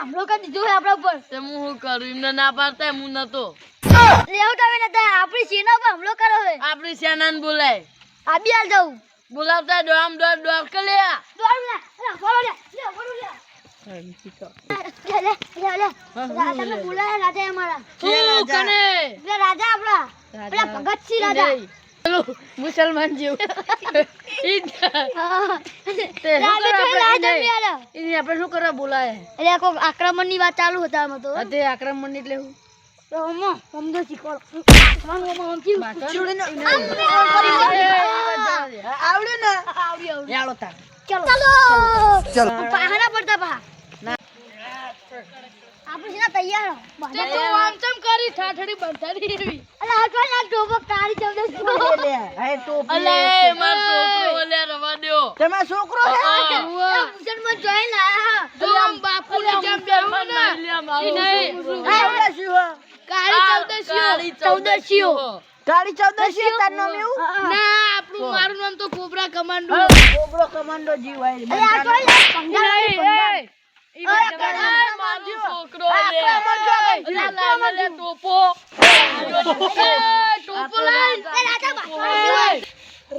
હુમલો કરી દીધો આપણા ઉપર. તે હું શું કરું એમને ના પાડતા હું નતો લેવું તો નતા, આપણી સેના ઉપર હુમલો કર્યો છે. આપણી સેનાને બોલાય આ હાલ જાઉં. બોલાવતા દો આમ દોડ દોડ કે લે દોડ લે, લે, લે, લે, ફોડો લે. લે, લે, લે, લે. રા- તમે બોલાયા રાજા અમારા. શું કને પેલા રાજા આપણા, પેલા ભગતસિંહ રાજા. મુસલમાન જેવું આપણે? શું કરવા બોલાય. એટલે કોક આક્રમણની વાત ચાલુ હતા આમાં તો. આક્રમણ એટલે હું. તૈયાર તમારો છોકરો છે. મુસલમાન જોઈ લાયા તો આમ બાપુની જેમ બેહું ને ઈ નહીં. કાળી ચૌદશીઓ. ચૌદશીઓ. કાળી ચૌદશી તાર નામ એવું? ના આપણું મારું નામ તો કોબરા કમાન્ડો કોબરો કમાન્ડો જીવ અરે આ જોઈ લે. એ. એ છોકરો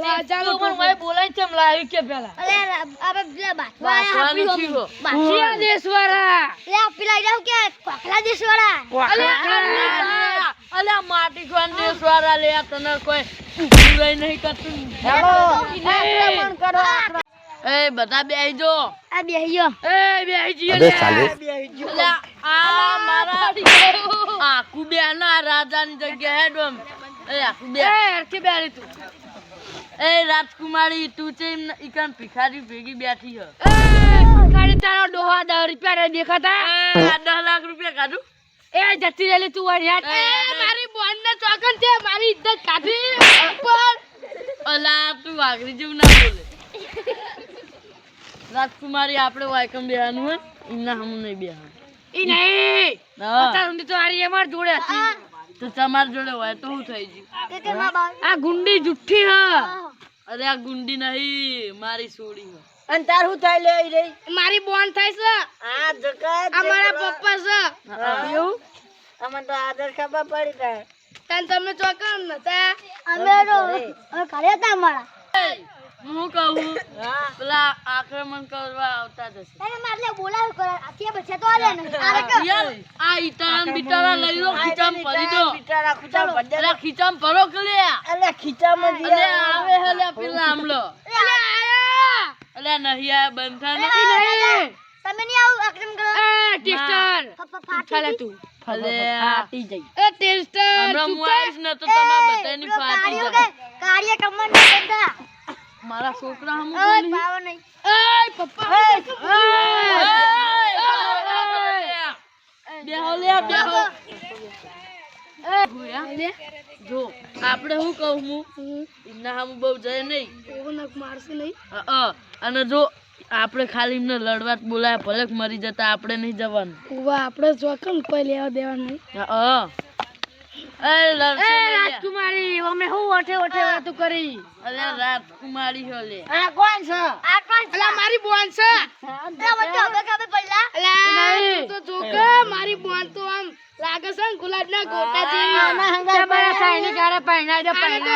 રાજા બા પણ ભાઈ બોલાય ચમ લાવ્યું કે પેલા? અલે આપણે પેલા બાજવા આયા બાસવાની આપણી છીકો. બાજવા. દેશવાળા લે પેલા જાવ કે કોકલા દેશવાળા? અલે અલે માટી ખોન દેશવાળા લે તને કોઈ ઉભું નહીં કરતું. હેલો. આક્રમણ કરો એ બધા બેહી આ બેહીયો એ બેહી જીઓ. અબે અલે આ મારા ના રાજાની જગ્યા હેડ ઓમ એ આખું બે એ બેરી તું. એ રાજકુમારી તું છે ઇકન ભિખારી ભેગી બેઠી હ. ભિખારી તારો ડોહા દસ રૂપિયા દેખાતા. દસ લાખ રૂપિયા કાઢું. એ જતી રહેલી તું યાર એ મારી બોન ને ચોકન છે મારી ઇજ્જત કાઢી. પણ અલા તું વાઘરી જેવું ના બોલે. રાજકુમારી આપણે વાયકમ બેહાનું હોય એમના હમ નહીં બેહાનું. ઈ નહીં. અત્યાર સુધી તો આરી અમાર જોડે હતી. તો તમાર જોડે હોય તો હું થઈ ગયું. કે કે માં બા આ ગુંડી જુઠ્ઠી હા. અરે આ ગુંડી નહીં મારી સોડી હ અને તાર શું થાય લે રે મારી બોન થાય છે. આ જગત અમારા પપ્પા છે. એવું? અમને તો આદર ખબર પડી જાય. તને તમે ચોકન નતા? અમે રો અમે ઘરે. હતા અમારા. હું કહું હા. પેલા આક્રમણ કરવા આવતા જશે હશે. તમે બોલાવ કરે આથી બચ્ચા તો આલે ને. આ ઈટાળા બિટારા લઈ લો ખીચામ ભરી દો. બિચારા ખુદા ભજન અલા ખીચામ ભરો કે લે અલે ખીચામાં જી અલે આવે હે લે પેલા આમલો અલે આયા અલે નહીં આયા બંધ થા નહીં તમે નહીં આવું આક્રમ કરો એ ટેસ્ટર ફાટી ગઈ. અલે ફાટી જઈ એ ટેસ્ટર હમણાં હું આવીશ ને તો તમારા બધાની ફાટી જાય કાર્ય કમર ના બંધા મારા છોકરા હમ ઓય પાવો નહીં એય પપ્પા બેહો લે બેહો જો આપણે શું કહું હું? એમના સામું બહુ જાય નહીં. મારશે નહીં? અને જો આપણે ખાલી એમને લડવા બોલાય ભલે મરી જતા આપણે નહીં જવાનું. ઉવા આપણે જોકમ કોઈ લેવા દેવા નહીં? એ. રાજકુમારી અમે હું ઓઠે ઓઠે વાતો કરી? અલે રાજકુમારી હો લે આ કોણ છે? આ કોણ છે? મારી બોન છે. અલા મને તો હવે ખબર પડલા? અલા. તું તો જો મારી બોન તો લાગે છે ગુલાબ ના ગોટા જેવી. દે.